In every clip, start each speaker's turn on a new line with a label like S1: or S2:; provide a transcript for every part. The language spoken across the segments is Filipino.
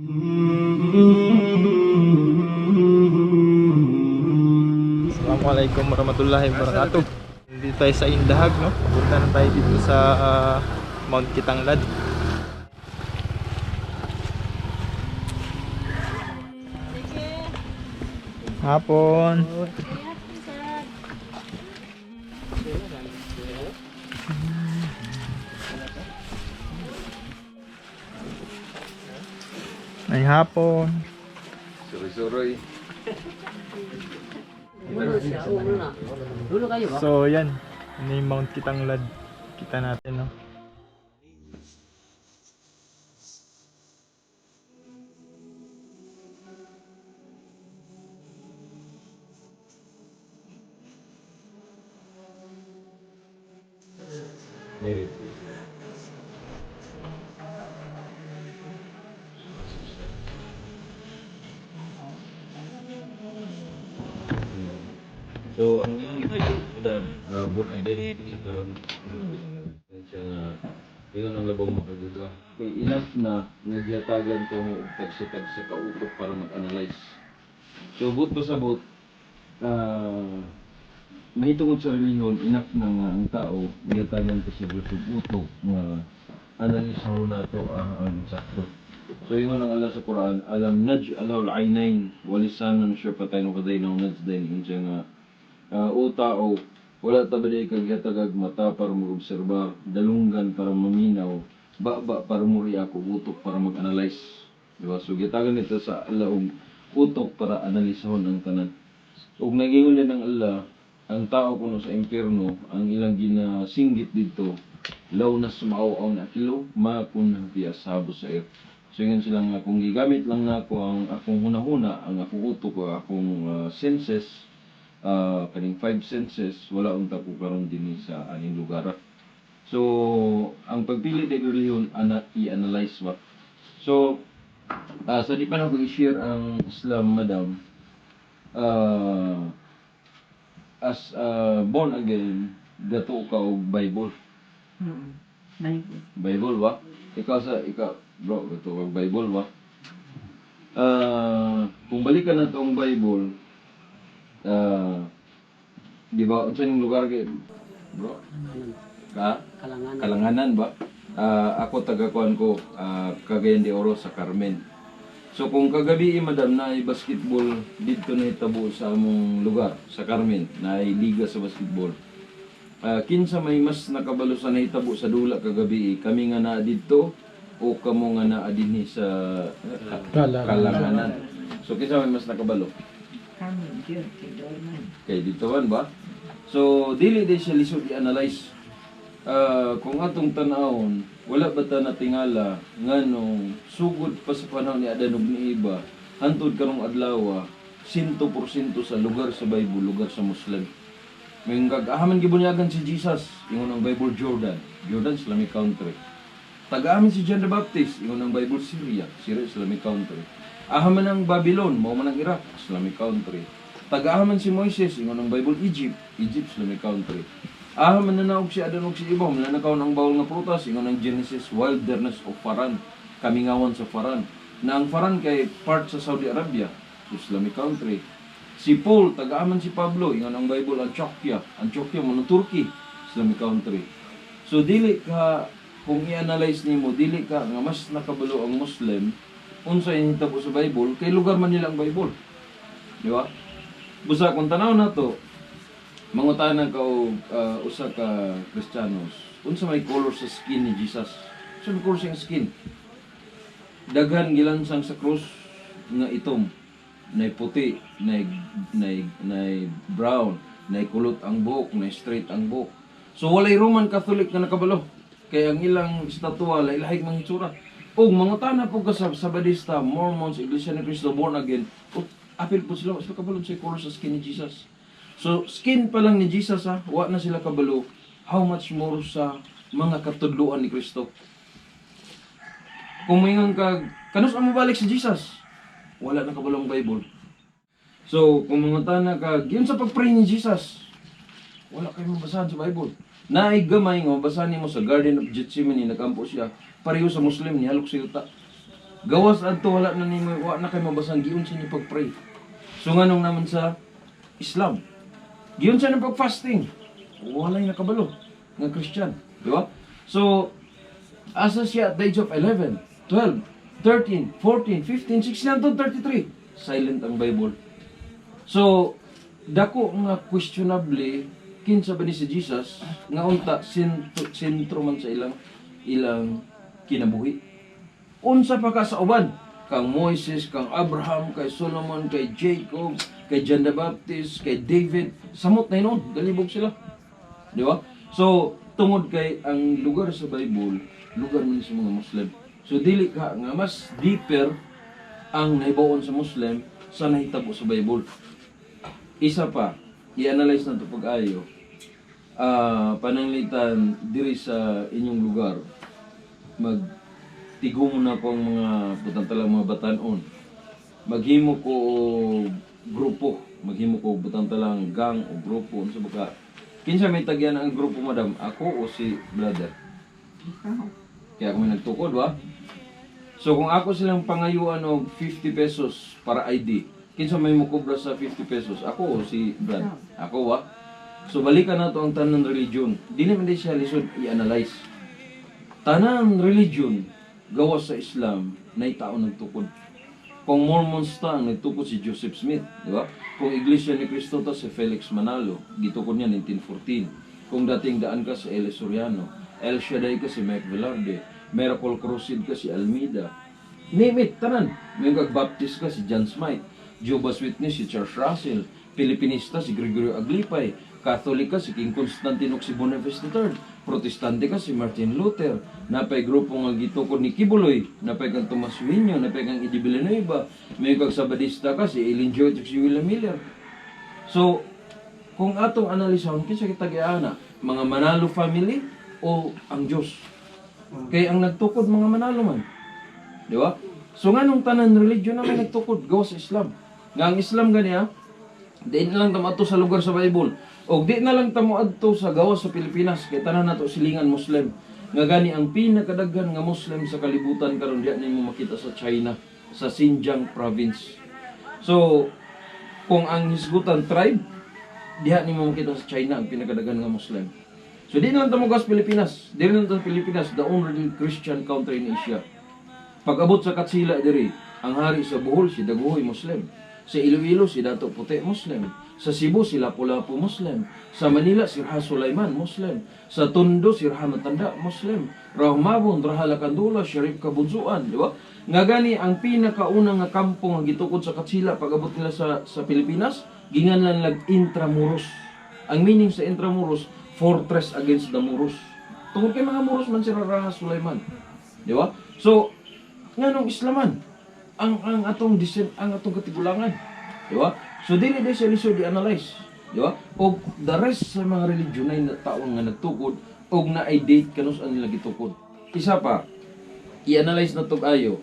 S1: Assalamualaikum warahmatullahi wabarakatuh. Dito tayo sa Indahag, no? Punta na tayo dito sa ah, Mount Kitanglad. Hapon. May hapon.
S2: Ba?
S1: So, yan. Ano yung Mount Kitanglad. Kita natin, no?
S3: Ko tag-tag sa kautok para mag-analyze. So, but pa sa but, ah, mahitungod sa reliyon, enough na nga ang tao, nagyatagan ko siya sa utok nga analyze mo na ito ang sakto. So yun ang Allah sa Quran, alam naj alaw al-ainain, walisanan siya patay no kaday no naj din yun siya nga uh, o tao, wala tabaday kag yatagag mata para mag-obserbar, dalunggan para maminaw, baba para muri ako, utok para mag-analyze. Di ba? So gitagan nito sa Allah og utok para analisahon ang tanan. Ug nagingon ng Allah, ang tao kuno sa impyerno, ang ilang ginasinggit dito, law na sumaaw na kilo, makun fi ashabu sa air. So yun sila nga, kung gigamit lang na ako ang akong hunahuna, ang akong utok o akong ah, senses, ah, kaning five senses, wala unta ko karon din sa aning lugar. So, ang pagpili ng reliyon, ana, i-analyze ba? So, ah sa di pa na ko i-share ang Islam, madam, ah as ah, born again, dato ka og Bible.
S2: Hmm. Naik.
S3: Bible ba? Ikaw sa ikaw bro, ito ang Bible ba? Ah, kung balikan na tong Bible, ah di ba unsa ning lugar kay bro? Ka?
S2: Kalangan.
S3: Kalanganan ba? Ah, ako taga-kuan ko, ah, Cagayan de Oro sa Carmen. So kung kagabi eh, madam na ay basketball dito na hitabo sa among lugar sa Carmen na ay liga sa basketball. Ah, kinsa may mas nakabalo sa nahitabo sa dula kagabi eh, kami nga naa dito o kamo nga naa dinhi sa ah, kalanganan. So kinsa may mas nakabalo?
S2: Man.
S3: kay dito ba? So dili din siya lisod i-analyze. Ah, kung atong tanawon, wala ba ta natingala nganong sugod pa sa panahon ni Adan ug ni Iba, hantod karong adlaw 100% sa lugar sa Bible, lugar sa Muslim. May gagahaman gibunyagan si Jesus, ingon ang Bible Jordan, Jordan Islamic country. Tagaamin si John the Baptist, ingon ang Bible Syria, Syria Islamic country. Ahaman ang Babylon, mao man ang Iraq, Islamic country. Tagaaman si Moises, ingon ang Bible Egypt, Egypt Islamic country. Ahaman na naog si Adan ug si Iba, mananakaw ng bawal nga prutas, ingon ang Genesis Wilderness of Faran, kamingawan sa Faran. Na ang Faran kay part sa Saudi Arabia, Islamic country. Si Paul, tagaaman si Pablo, ingon ang Bible Antioquia, Antioquia mo Turkey, Islamic country. So dili ka kung i-analyze nimo dili ka nga mas nakabalo ang Muslim unsa hinitabo sa Bible kay lugar man nila ang Bible. Di ba? Busa kung tanaw na to, mangutanan ka og ah, usa ka Kristiyanos, unsa may color sa skin ni Jesus? Unsa may color sa skin? Daghan gilansang sa cross nga itom, nay puti, nay nay nay brown, nay kulot ang buhok, nay straight ang buhok. So walay Roman Catholic nga nakabalo. Kaya ang ilang estatwa lahi-lahi mang itsura. Og mangutana po ka sa Sabadista, Mormons, Iglesia ni Cristo born again. O, apil po sila, sila kabalo sa color sa skin ni Jesus. So skin pa lang ni Jesus ha, wa na sila kabalo. How much more sa mga katudluan ni Kristo. Kung mayroon ka, kanus ang mabalik si Jesus? Wala na kabalong Bible. So, kung mga tana ka, yun sa pag-pray ni Jesus, wala kayong mabasahan sa Bible. Naay gamay nga, mabasahan mo sa Garden of Gethsemane, nakampo siya, pareho sa Muslim, nihalok sa yuta. Gawas adto wala na nimo wa na kay mabasang giun sa ni pag-pray. So nganong naman sa Islam. Giun sa ni pag-fasting. Walay nakabalo nga Christian, di ba? So asa siya at the age of 11, 12, 13, 14, 15, 16 hangtod 33. Silent ang Bible. So, dako nga questionably kinsa ba ni si Jesus nga unta sentro, sentro man sa ilang ilang kinabuhi. Unsa pa ka sa uban? Kang Moises, kang Abraham, kay Solomon, kay Jacob, kay John the Baptist, kay David, samot na yun, galibog sila. Di ba? So, tungod kay ang lugar sa Bible, lugar man sa mga Muslim. So, dili ka nga mas deeper ang nahibaon sa Muslim sa nahitabo sa Bible. Isa pa, i-analyze na ito pag-ayo. Ah, pananglitan diri sa inyong lugar, mag tigom na ko ang mga putang talang mga batanon. Maghimo ko grupo, maghimo ko butang talang gang o grupo unsa ba ka? Kinsa may tagyan ang grupo madam? Ako o si brother?
S2: Ikaw.
S3: Kaya kung nagtukod ba? So kung ako silang pangayuan og 50 pesos para ID, kinsa may mukubra sa 50 pesos? Ako o si Brad? Ako wa? So balikan na to ang tanan religion. Dili man di siya lisod i-analyze. Tanan religion gawa sa Islam na tao nagtukod. Kung Mormons ta nagtukod si Joseph Smith, di ba? Kung Iglesia ni Cristo ta si Felix Manalo, gitukod niya 1914. Kung dating daan ka si Eli Soriano, El Shaddai ka si Mike Velarde, Miracle Crusade ka si Almeida. Name it, tanan. May Baptist ka si John Smythe, Jehovah's Witness si Charles Russell, Pilipinista si Gregorio Aglipay, Catholic ka si King Constantine si Boniface III, Protestante ka si Martin Luther, napay grupo nga gitukod ni Kibuloy, napay kang Tomas Uinio, napay kang Eddie Villanueva, may kang Sabadista ka si Ellen at si William Miller. So, kung atong analisahon, kinsa kita giana, mga Manalo family o ang Dios? Kay ang nagtukod mga Manalo man. Di ba? So nga nung tanan religion naman nagtukod gawa sa Islam. Nga ang Islam gani ha, di na lang tamo adto sa lugar sa Bible. O di na lang tamo adto sa gawa sa Pilipinas kay tanan nato silingan Muslim. Nga gani ang pinakadaghan nga Muslim sa kalibutan karon diha nimo makita sa China, sa Xinjiang province. So kung ang Hisgutan tribe diha nimo makita sa China ang pinakadaghan nga Muslim. So di na lang tamo gawas Pilipinas. Di na lang tamo Pilipinas, the only Christian country in Asia. Pag-abot sa Katsila diri, ang hari sa Bohol si Daguhoy Muslim. Sa Iloilo si Dato Puti Muslim. Sa Cebu si Lapu-Lapu Muslim. Sa Manila si Raha Sulaiman Muslim. Sa Tondo si Raha Matanda Muslim. Rahmabon, Raha Lakandula, Sharif Kabunsuan, di ba? Nga gani ang pinakaunang nga kampo nga gitukod sa Katsila pag-abot nila sa sa Pilipinas, ginganlan lag Intramuros. Ang meaning sa Intramuros, fortress against the Muros. Tungkol kay mga Muros man si Raha Sulaiman. Di ba? So, nga nung Islaman ang ang atong disen ang atong katigulangan di ba so dili di siya lisod i-analyze di ba? Og the rest sa mga religion ay na taon nga nagtukod og na ay date kanus ang nila gitukod. Isa pa i-analyze na ayo.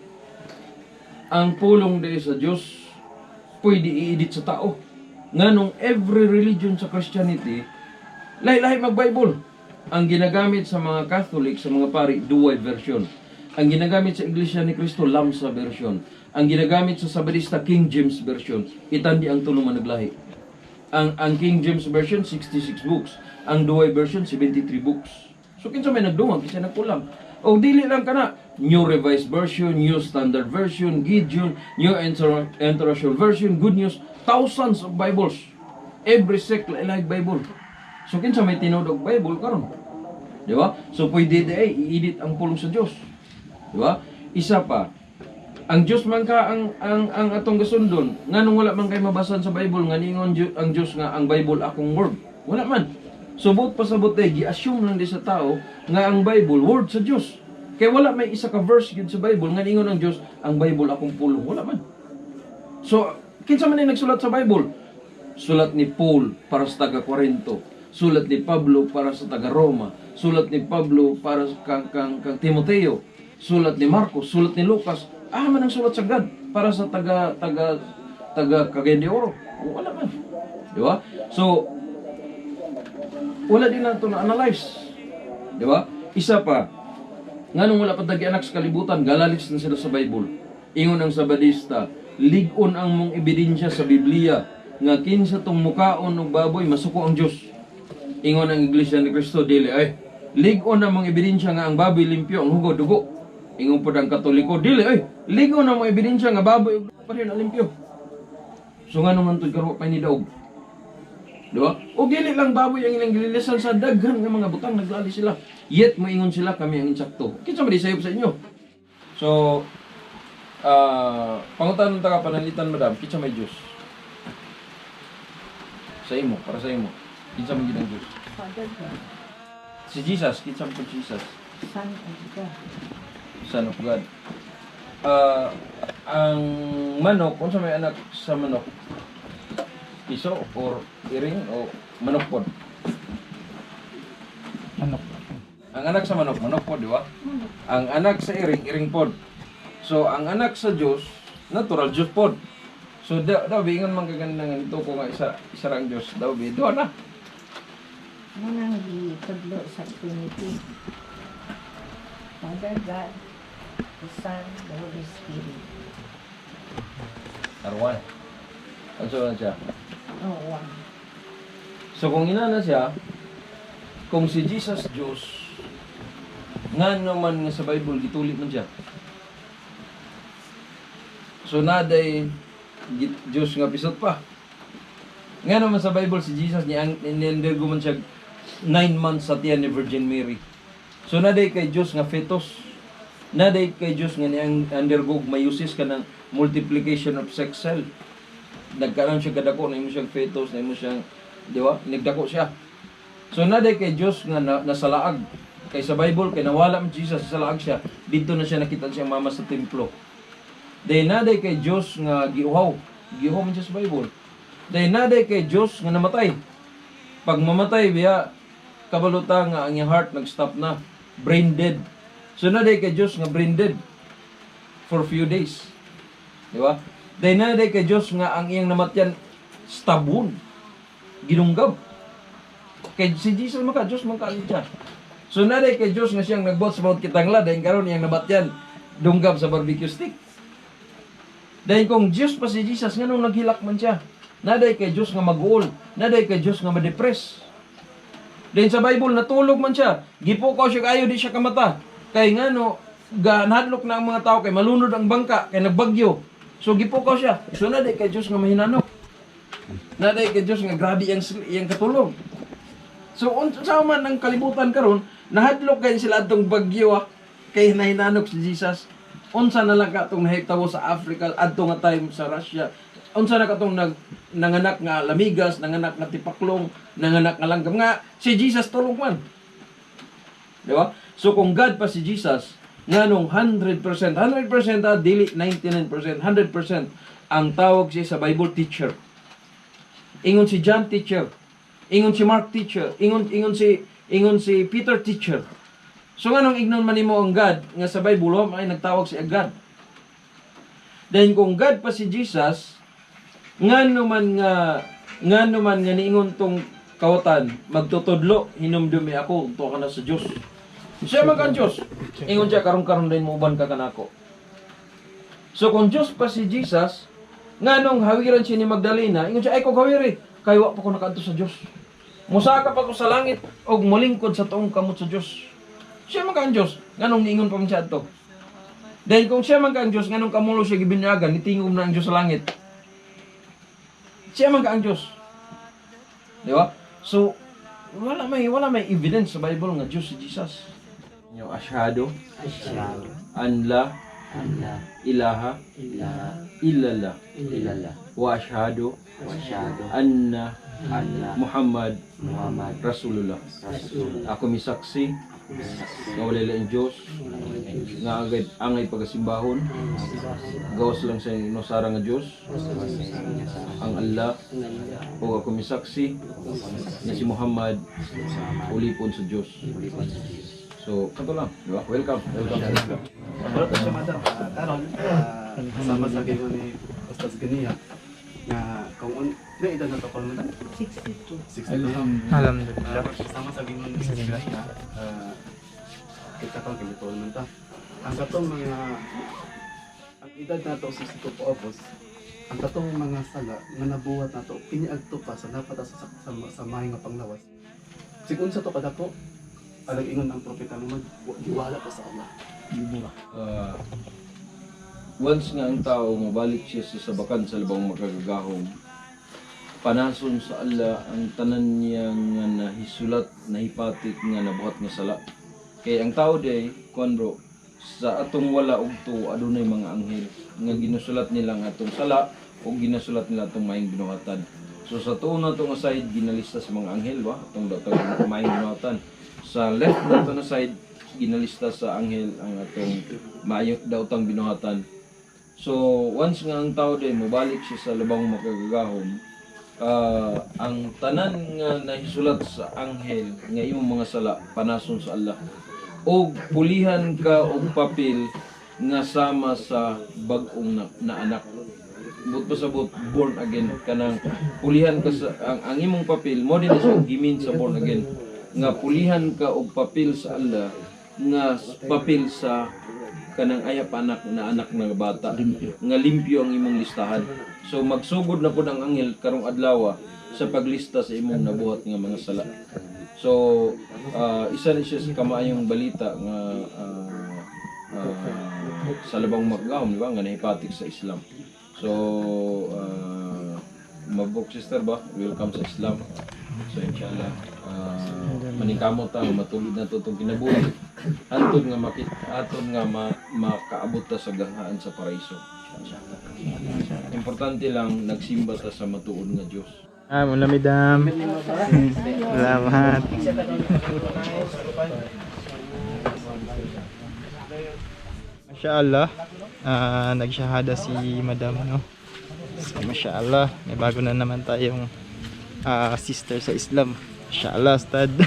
S3: Ang pulong diri sa Dios pwede i-edit sa tao. Nganong every religion sa Christianity lahi-lahi mag-Bible. Ang ginagamit sa mga Catholic sa mga pari dual version. Ang ginagamit sa Iglesia ni Cristo, Lamsa version. Ang ginagamit sa Sabadista, King James version. Itandi ang tulungan naglahi. Ang ang King James version 66 books. Ang Duay version 73 books. So kinsa may nagdungag, kinsa nagkulang. O dili lang kana New Revised Version, New Standard Version, Gideon, New Inter- International Version, Good News, thousands of Bibles. Every sect like Bible. So kinsa may tinudog Bible karon? Di ba? So pwede di ay i-edit ang pulong sa Dios. Di ba? Isa pa, ang Dios man ka ang ang ang atong gasundon nganong wala man kay mabasan sa Bible nga ningon ang Dios nga ang Bible akong word. Wala man. Subot pasabot day gi-assume lang di sa tao nga ang Bible word sa Dios kay wala may isa ka verse gyud sa Bible nga ningon ang Dios ang Bible akong pulong wala man. So kinsa man ay nagsulat sa Bible? Sulat ni Paul para sa taga Corinto sulat ni Pablo para sa taga Roma. Sulat ni Pablo para sa kang kang, kang Timoteo. Sulat ni Marcos. Sulat ni Lucas ah man ang sulat sa God. Para sa taga taga taga Cagayan de Oro. Wala man. Di ba? So wala din nato na analyze. Di ba? Isa pa nganong wala pa anak sa kalibutan galalis na sila sa Bible. Ingon ang Sabadista, ligon ang mong ebidensya sa Biblia nga kinsa tong mukaon og baboy masuko ang Dios. Ingon ang Iglesia ni Cristo dili ay ligon ang mong ebidensya nga ang baboy limpyo ang hugo dugo. Ingon pod ang Katoliko dili ay ligon ang mong ebidensya nga baboy pa rin ang limpyo. So nga naman tud karon pa ni daog. Diba? O dili lang baboy ang ilang gililisan sa daghan nga mga butang naglali sila. Yet moingon sila kami ang insakto. Kinsa ba di sayop sa inyo? So ah pangutan ta ka panalitan madam, kinsa may Dios? Sa imo, para sa imo. Kinsa man gid ang Dios?
S2: Father God,
S3: Si Jesus, kinsa po Jesus?
S2: Son of God.
S3: Son of God. Ah, ang manok, kung sa may anak sa manok, piso or iring o manok pod?
S1: Manok.
S3: Ang anak sa manok, manok pod, di ba? Ang anak sa iring, iring pod. So, ang anak sa Diyos, natural Diyos pod. So, da, daw, ingon man kagandangan ito kung nga isa, isa lang Diyos, daw, bi, doon na.
S2: Munang gitudlo sa Trinity. Father God, the Son, the Holy Spirit.
S3: Arwan. Ano so, siya?
S2: Oh, one.
S3: So kung ina na siya, kung si Jesus Diyos, nga naman nga sa Bible, gitulit man siya. So naday Diyos nga pisot pa. Nga naman sa Bible, si Jesus niya, nilandergo man siya 9 months sa tiyan ni Virgin Mary. So naday kay Diyos nga fetus. Naday kay Diyos nga niyang undergo mayusis ka ng multiplication of sex cell. Nagkaroon siya kadako, na imo siyang fetus, na imo siyang, di ba? Nagdako siya. So naday kay Diyos nga na, nasalaag. Kay sa Bible, kay nawala man Jesus, nasalaag siya. Dito na siya nakita siyang mama sa templo. Dahil naday kay Diyos nga giuhaw. Giuhaw man siya sa Bible. Dahil naday kay Diyos nga namatay. Pag mamatay biya, kabaluta nga ang iyang heart nag-stop na. Brain dead. So naday kay Diyos nga brain dead for few days. Di ba? Dahil naday kay Diyos nga ang iyang namatyan stabon. Ginunggab. Kay si Jesus maka Diyos man ka siya. So naday kay Diyos nga siyang nagbot sa bawat kitangla dahil karon iyang nabatyan dunggab sa barbecue stick. Dahil kung Diyos pa si Jesus, nga nung naghilak man siya. Naday kay Diyos nga mag-uol. Naday kay Diyos nga ma-depress. Dahil sa Bible, natulog man siya. Gipukaw siya kayo, di siya kamata. Kay nga no, ga, nahadlok na ang mga tao, kay malunod ang bangka, kay nagbagyo. So gipukaw siya. So naday kay Diyos nga mahinanok. Naday kay Diyos nga grabe yang, yang katulog. So, unsa man ang kalibutan karon, nahadlok kay sila atong bagyo ah, kay nahinanok si Jesus. Unsa na lang katong nahitabo sa Africa adto nga time sa Russia. Unsa na katong nag nanganak nga lamigas, nanganak nga tipaklong, nanganak nga langgam nga si Jesus tulog man. Di ba? So kung God pa si Jesus, nganong 100%, 100% ah, dili 99%, 100% ang tawag siya sa Bible teacher. Ingon si John teacher. Ingon si Mark teacher. Ingon ingon si ingon si Peter teacher. So nganong ignon man nimo ang God nga sa Bible wa ay nagtawag si God. Then kung God pa si Jesus, ngano man nga ngano man nga niingon tong kawatan magtutudlo hinumdumi ako to ka na sa Dios. Siya man kan Dios. Ingon siya karon karon din mo uban ka kanako. So kung Dios pa si Jesus, nganong hawiran siya ni Magdalena, ingon siya ay ko hawiri, kay wa pa ko nakaadto sa Dios. Musaka pa ko sa langit og molingkod sa tuong kamot sa Dios. Siya man kan Dios, nganong niingon pa man siya adto. Dahil kung siya man ka ang Diyos, nganong kamulo siya gibinyagan, nitingog na ang Diyos sa langit. Siya man ka ang Diyos. Di ba? So, wala may wala may evidence sa Bible nga Diyos si Jesus. Yung asyhadu,
S4: Asyhadu
S3: an la
S4: an la
S3: ilaha.
S4: Ilaha
S3: illallah
S4: illallah
S3: wa asyhadu
S4: wa asyhadu
S3: anna.
S4: Anna.
S3: Muhammad.
S4: Muhammad.
S3: Rasulullah.
S4: Rasulullah.
S3: Ako misaksi nga wala lang Diyos. Nga agad angay pagasimbahon. Gawas lang sa inosara nga Diyos. Ang Allah o ako misaksi na si Muhammad. Ulipon sa Diyos so kato lang di ba welcome welcome
S5: pa siya madam. Karon ah, kasama sa gingon ni Ustaz Ganiya nga kung un na edad na to ko madam
S2: 62.
S5: 62
S1: Alhamdulillah.
S5: Ah, kasama sa gingon ni Ustaz Ganiya ah, kita ko kami man ta ang katong mga ang edad nato 62 po opos, ang katong mga sala nga nabuhat nato piniagto pa sa dapat sa sa, sa, sa mahing nga panglawas. Sigun sa to kadako, alag ingon ang propeta Muhammad, wa- giwala pa sa Allah.
S3: Ah, once nga ang tao mabalik siya sa sabakan sa labang makagagahom, panason sa Allah ang tanan niya nga nahisulat, nahipatik nga nabuhat nga sala. Kay ang tao day, kuan sa atong wala og to adunay mga anghel nga ginusulat nila nga atong sala o ginasulat nila atong maayong binuhatan. So sa tuon na itong side, ginalista sa mga anghel ba? Atong datong maayong binuhatan. Sa left na ito na side, ginalista sa anghel ang atong maayong daotang binuhatan. So once nga ang tao din mobalik siya sa labang makagagahom, ah, ang tanan nga nahisulat sa anghel nga imong mga sala panason sa Allah. Og pulihan ka og papel nga sama sa bag-ong na, na anak. But pa sa but born again kanang pulihan ka sa ang, ang imong papel mo din siya gimin sa born again nga pulihan ka og papel sa Allah nga papel sa kanang ayap anak na anak ng bata nga limpyo ang imong listahan. So magsugod na pud ang anghel karong adlaw sa paglista sa imong nabuhat nga mga sala. So ah, isa ni siya sa kamaayong balita nga ah, ah, sa labang maglaom di ba? Nga nahipatik sa Islam. So uh, mabuk sister ba? Welcome sa Islam. So inshallah uh, maningkamot ta matulid na to itong kinabuhi antod nga makit atod nga ma, makaabot ta sa ganghaan sa paraiso importante lang nagsimba ta sa matuod nga Dios
S1: Ah, mula midam. Salamat. Masya Allah, ah, nagsyahada si Madam, no? So, Masya Allah, may bago na naman tayong ah, sister sa Islam. Masya Allah, Ustad.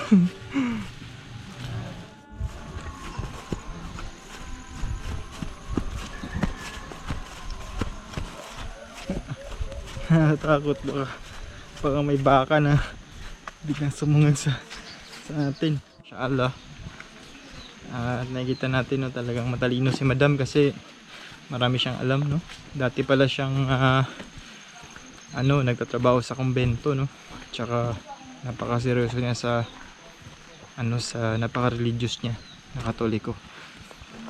S1: Takot baka, baka may baka na biglang sumungad sa, sa atin. Masya Allah. At nakikita natin no, talagang matalino si Madam kasi marami siyang alam no. Dati pala siyang ah, ano, nagtatrabaho sa kumbento no. Tsaka napakaseryoso niya sa ano sa napaka-religious niya na katoliko.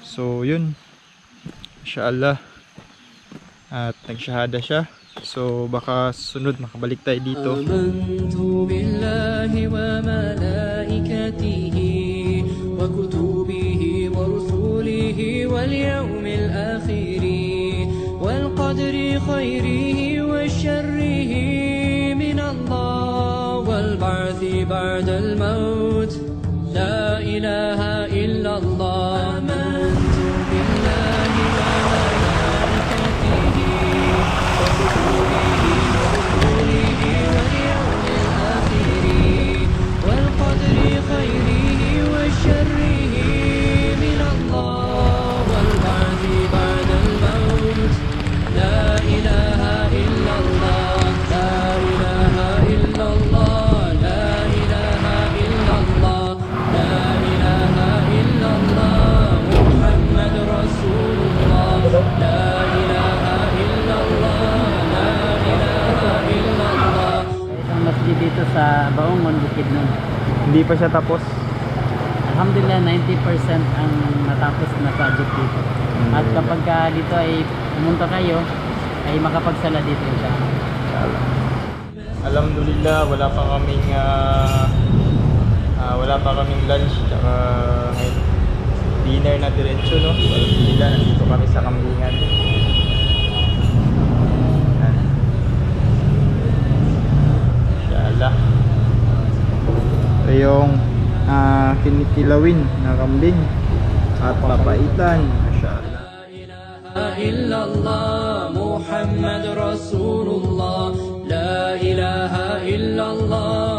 S1: So yun. Inshallah. At nagshahada siya. So baka sunod makabalik tayo dito.
S6: Amantu billahi wa malaikatihi wa kutubihi wa rusulihi wal yawmil akhiri wal qadri khairi بعد الموت
S7: sa Baungon, Bukidnon.
S1: Hindi pa siya tapos.
S7: Alhamdulillah, 90% ang natapos na project dito. At kapag ka dito ay pumunta kayo, ay makapagsala dito siya.
S1: Alhamdulillah, wala pa kaming ah, ah, wala pa kaming lunch tsaka ngayon dinner na diretso no. Alhamdulillah, nandito kami sa kambingan. Yan Inshallah. Ito yung ah, kinikilawin na kambing at papaitan. Mashallah.
S6: إلا الله محمد رسول الله لا إله إلا الله